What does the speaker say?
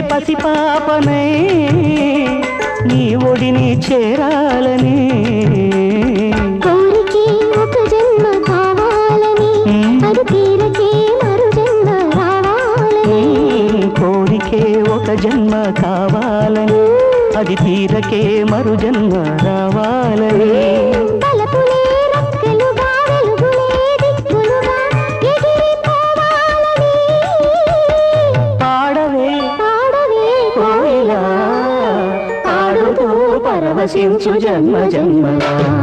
పసిపాపనే నీ ఒడిని చేరాలని. ఒక జన్మ కావాలని అది తీరకే మరు జన్మ రావాలని. జన్మ జన్మ జన్మలా